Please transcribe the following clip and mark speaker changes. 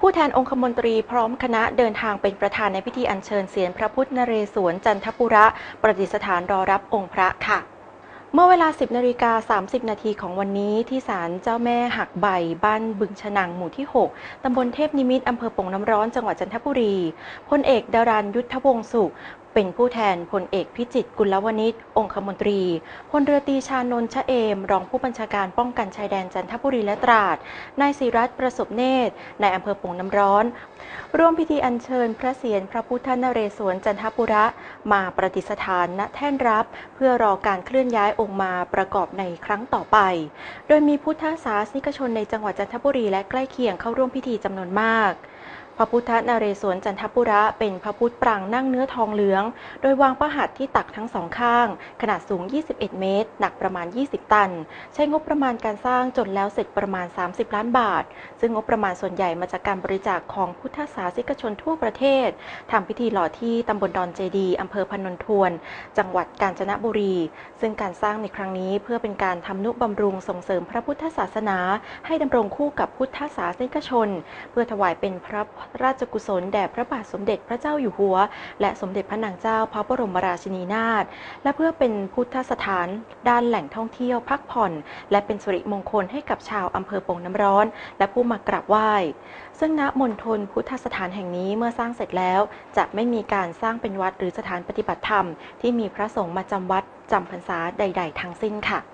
Speaker 1: ผู้แทนองคมนตรีพร้อมคณะเดินทางเป็นประธานในพิธีอัญเชิญเสียนพระพุทธนเรศวรจันทปุระ ประดิษฐานรอรับองค์พระค่ะเมื่อเวลา 10นาฬิกา30 นาทีของวันนี้ที่ศาลเจ้าแม่หักใบ บ้านบึงฉนังหมู่ที่ 6 ตำบลเทพนิมิต อำเภอปงน้ำร้อน จังหวัดจันทบุรี พลเอกดารันยุทธวงศุข เป็นผู้แทนพลเอกพิจิตรกุลวณิชองคมนตรีพลเรือตีชานนท์ชะเอม รองผู้บัญชาการป้องกันชายแดนจันทบุรีและตราดนายศิรัตน์ประสบเนตรนายอำเภอปงน้ำร้อน ร่วมพิธีอัญเชิญพระเศียรพระพุทธนเรศวรจันทปุระ มาประดิษฐานณแท่นรับ เพื่อรอการเคลื่อนย้ายองค์มาประกอบในครั้งต่อไป โดยมีพุทธศาสนิกชนในจังหวัดจันทบุรีและใกล้เคียงเข้าร่วมพิธีจำนวนมาก พระพุทธนเรศวรจันทปุระเป็นพระพุทธปรางนั่งเนื้อทองเหลือง โดยวางพระหัตถ์ที่ตักทั้งสองข้าง ขนาดสูง 21 เมตร หนักประมาณ 20 ตัน ใช้งบประมาณการสร้างจนแล้วเสร็จประมาณ 30 ล้านบาท ซึ่งงบประมาณส่วนใหญ่มาจากการบริจาคของพุทธศาสนิกชนทั่วประเทศทำพิธีหล่อที่ตำบลดอนเจดีอำเภอพนนทวน จังหวัดกาญจนบุรี ซึ่งการสร้างในครั้งนี้เพื่อเป็นการทำนุบำรุงส่งเสริมพระพุทธศาสนา ให้ดำรงคู่กับพุทธศาสนิกชน เพื่อถวายเป็นพ ระราชกุศลแด่พระบาทสมเด็จพระเจ้าอยู่หัว และสมเด็จพระนางเจ้าพระบรมราชินีนาถและเพื่อเป็นพุทธสถานด้านแหล่งท่องเที่ยวพักผ่อน และเป็นสิริมงคลให้กับชาวอำเภอปงน้ำร้อน และผู้มากราบไหว้ ซึ่งณมณฑลพุทธสถานแห่งนี้เมื่อสร้างเสร็จแล้ว จะไม่มีการสร้างเป็นวัดหรือสถานปฏิบัติธรรม ที่มีพระสงฆ์มาจำวัดจำพรรษาใด ๆ ทั้งสิ้นค่ะ